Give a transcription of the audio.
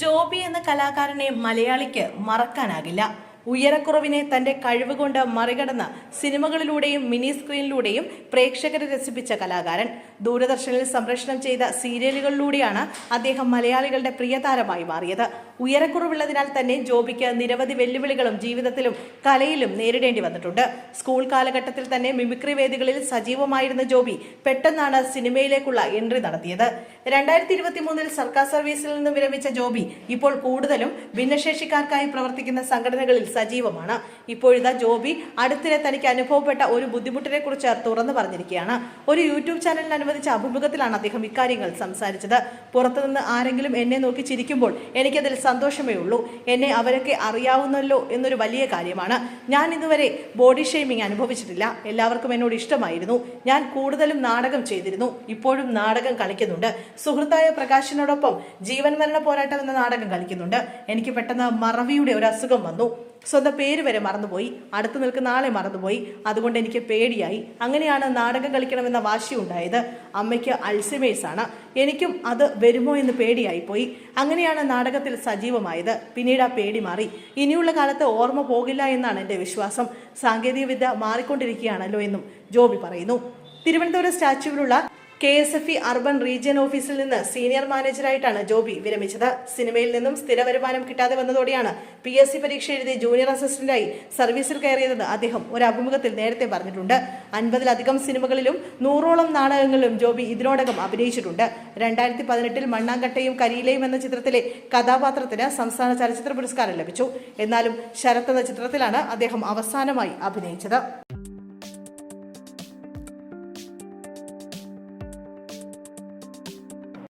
ജോബി എന്ന കലാകാരനെ മലയാളിക്ക് മറക്കാനാകില്ല. ഉയരക്കുറവിനെ തന്റെ കഴിവുകൊണ്ട് മറികടന്ന് സിനിമകളിലൂടെയും മിനി സ്ക്രീനിലൂടെയും പ്രേക്ഷകരെ രസിപ്പിച്ച കലാകാരൻ. ദൂരദർശനിൽ സംപ്രേഷണം ചെയ്ത സീരിയലുകളിലൂടെയാണ് അദ്ദേഹം മലയാളികളുടെ പ്രിയതാരമായി മാറിയത്. ഉയരക്കുറവുള്ളതിനാൽ തന്നെ ജോബിക്ക് നിരവധി വെല്ലുവിളികളും ജീവിതത്തിലും കലയിലും നേരിടേണ്ടി വന്നിട്ടുണ്ട്. സ്കൂൾ കാലഘട്ടത്തിൽ തന്നെ മിമിക്രി വേദികളിൽ സജീവമായിരുന്ന ജോബി പെട്ടെന്നാണ് സിനിമയിലേക്കുള്ള എൻട്രി നടത്തിയത്. രണ്ടായിരത്തി ഇരുപത്തി മൂന്നിൽ സർക്കാർ സർവീസിൽ നിന്ന് വിരമിച്ച ജോബി ഇപ്പോൾ കൂടുതലും ഭിന്നശേഷിക്കാർക്കായി പ്രവർത്തിക്കുന്ന സംഘടനകളിൽ സജീവമാണ്. ഇപ്പോഴിതാ ജോബി അടുത്തിടെ തനിക്ക് അനുഭവപ്പെട്ട ഒരു ബുദ്ധിമുട്ടിനെ കുറിച്ച് തുറന്നു പറഞ്ഞിരിക്കുകയാണ്. ഒരു യൂട്യൂബ് ചാനലിന് അനുവദിച്ച അഭിമുഖത്തിലാണ് അദ്ദേഹം ഇക്കാര്യങ്ങൾ സംസാരിച്ചത്. പുറത്തുനിന്ന് ആരെങ്കിലും എന്നെ നോക്കി ചിരിക്കുമ്പോൾ എനിക്കതിൽ സന്തോഷമേ ഉള്ളൂ. എന്നെ അവരൊക്കെ അറിയാവുന്നല്ലോ എന്നൊരു വലിയ കാര്യമാണ്. ഞാൻ ഇതുവരെ ബോഡി ഷെയ്മിങ് അനുഭവിച്ചിട്ടില്ല. എല്ലാവർക്കും എന്നോട് ഇഷ്ടമായിരുന്നു. ഞാൻ കൂടുതലും നാടകം ചെയ്തിരുന്നു. ഇപ്പോഴും നാടകം കളിക്കുന്നുണ്ട്. സുഹൃത്തായ പ്രകാശിനോടൊപ്പം ജീവൻ മരണ പോരാട്ടം എന്ന നാടകം കളിക്കുന്നുണ്ട്. എനിക്ക് പെട്ടെന്ന് മറവിയുടെ ഒരു അസുഖം വന്നു. സ്വന്തം പേര് വരെ മറന്നുപോയി. അടുത്ത് നിൽക്കുന്ന ആളെ മറന്നുപോയി. അതുകൊണ്ട് എനിക്ക് പേടിയായി. അങ്ങനെയാണ് നാടകം കളിക്കണമെന്ന വാശി ഉണ്ടായത്. അമ്മയ്ക്ക് അൾസിമേഴ്സ് ആണ് എനിക്കും അത് വരുമോ എന്ന് പേടിയായി പോയി അങ്ങനെയാണ് നാടകത്തിൽ സജീവമായത്. പിന്നീട് ആ പേടി മാറി. ഇനിയുള്ള കാലത്ത് ഓർമ്മ പോകില്ല എന്നാണ് എന്റെ വിശ്വാസം. സാങ്കേതികവിദ്യ മാറിക്കൊണ്ടിരിക്കുകയാണല്ലോ എന്നും ജോബി പറയുന്നു. Thiruvananthapuram സ്റ്റാച്യുവിലുള്ള K S F E urban region ഓഫീസിൽ നിന്ന് സീനിയർ മാനേജറായിട്ടാണ് ജോബി വിരമിച്ചത്. സിനിമയിൽ നിന്നും സ്ഥിര വരുമാനം കിട്ടാതെ വന്നതോടെയാണ് പി എസ് സി പരീക്ഷ എഴുതി ജൂനിയർ അസിസ്റ്റന്റായി സർവീസിൽ കയറിയതെന്ന് അദ്ദേഹം ഒരു അഭിമുഖത്തിൽ നേരത്തെ പറഞ്ഞിട്ടുണ്ട്. അൻപതിലധികം സിനിമകളിലും നൂറോളം നാടകങ്ങളിലും ജോബി ഇതിനോടകം അഭിനയിച്ചിട്ടുണ്ട്. രണ്ടായിരത്തി പതിനെട്ടിൽ മണ്ണാങ്കട്ടയും കരിയിലയും എന്ന ചിത്രത്തിലെ കഥാപാത്രത്തിന് സംസ്ഥാന ചലച്ചിത്ര പുരസ്കാരം ലഭിച്ചു. എന്നാലും ശരത് എന്ന ചിത്രത്തിലാണ് അദ്ദേഹം അവസാനമായി അഭിനയിച്ചത്.